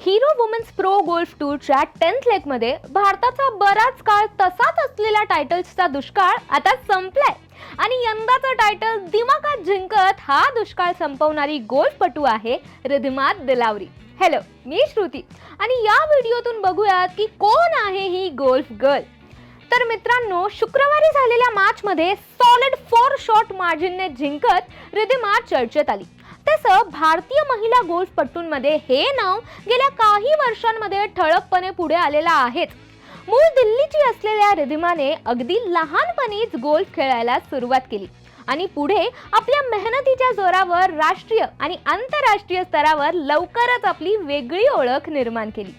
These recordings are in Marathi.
हिरो वुमेन्स प्रो गोल्फ टूरच्या टेन्थ लेगमध्ये भारताचा बराच काळ तसाच असलेला टायटल्सचा दुष्काळ आता संपलाय. आणि यंदाचा टायटल दिमागात जिंकत हा दुष्काळ संपवणारी गोल्फपटू आहे रिधिमा दिलावरी. हॅलो मी श्रुती. आणि या व्हिडिओतून बघूयात की कोण आहे ही गोल्फ गर्ल. तर मित्रांनो शुक्रवारी झालेल्या मॅचमध्ये सॉलिड फोर शॉट मार्जिनने जिंकत रिधिमा चर्चेत आली. तसं भारतीय महिला गोल्फपटूंमध्ये हे नाव गेल्या काही वर्षांमध्ये ठळकपणे पुढे आलेलं आहेच. मूळ दिल्लीची असलेल्या रिधिमाने अगदी लहानपणीच गोल्फ खेळायला सुरुवात केली आणि पुढे आपल्या मेहनतीच्या जोरावर राष्ट्रीय आणि आंतरराष्ट्रीय स्तरावर लवकरच आपली वेगळी ओळख निर्माण केली.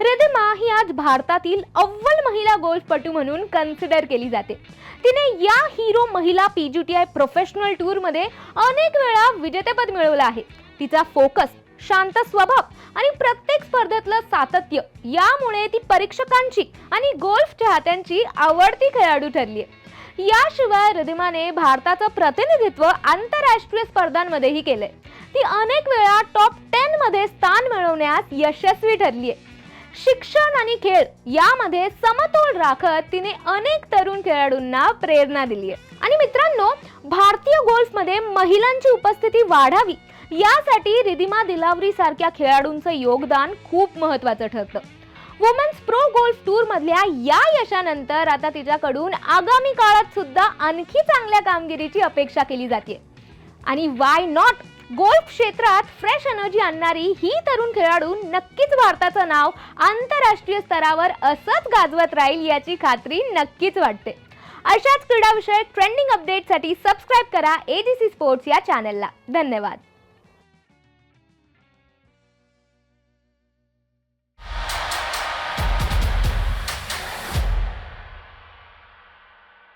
रिधिमा ही आज भारतातील अव्वल महिला गोल्फपटू म्हणून कन्सिडर केली जाते. तिने या हिरो महिला P G T I professional टूरमध्ये अनेक वेळा विजेतेपद मिळवलं आहे. तिचा फोकस शांत स्वभाव आणि प्रत्येक स्पर्धेतलं सातत्य यामुळे ती परीक्षकांची आणि गोल्फ चाहत्यांची आवडती खेळाडू ठरली आहे. याशिवाय रिधिमाने भारताचं प्रतिनिधित्व आंतरराष्ट्रीय स्पर्धांमध्येही केलंय. ती अनेक वेळा टॉप टेन मध्ये स्थान मिळवण्यास यशस्वी ठरली आहे. शिक्षण आणि खेळ यामध्ये समतोल राखत तिने अनेक तरुण खेळाडूंना प्रेरणा दिली आहे आणि मित्रांनो भारतीय गोल्फमध्ये महिलांची उपस्थिती वाढावी यासाठी रिधिमा दिलावरी सारख्या खेळाडूंचं योगदान खूप महत्वाचं ठरतं. वुमेन्स प्रो गोल्फ टूर मधल्या या यशानंतर आता तिच्याकडून आगामी काळात सुद्धा आणखी चांगल्या कामगिरीची अपेक्षा केली जाते आणि वाय नॉट गोल्फ क्षेत्रात फ्रेश एनर्जी आणणारी ही तरुण खेळाडू नक्कीच भारताचं नाव आंतरराष्ट्रीय स्तरावर असंच गाजवत राहील याची खात्री नक्कीच वाटते. अशाच क्रीडाविषयक ट्रेंडिंग अपडेटसाठी सबस्क्राईब करा एजीसी स्पोर्ट्स या चॅनलला धन्यवाद.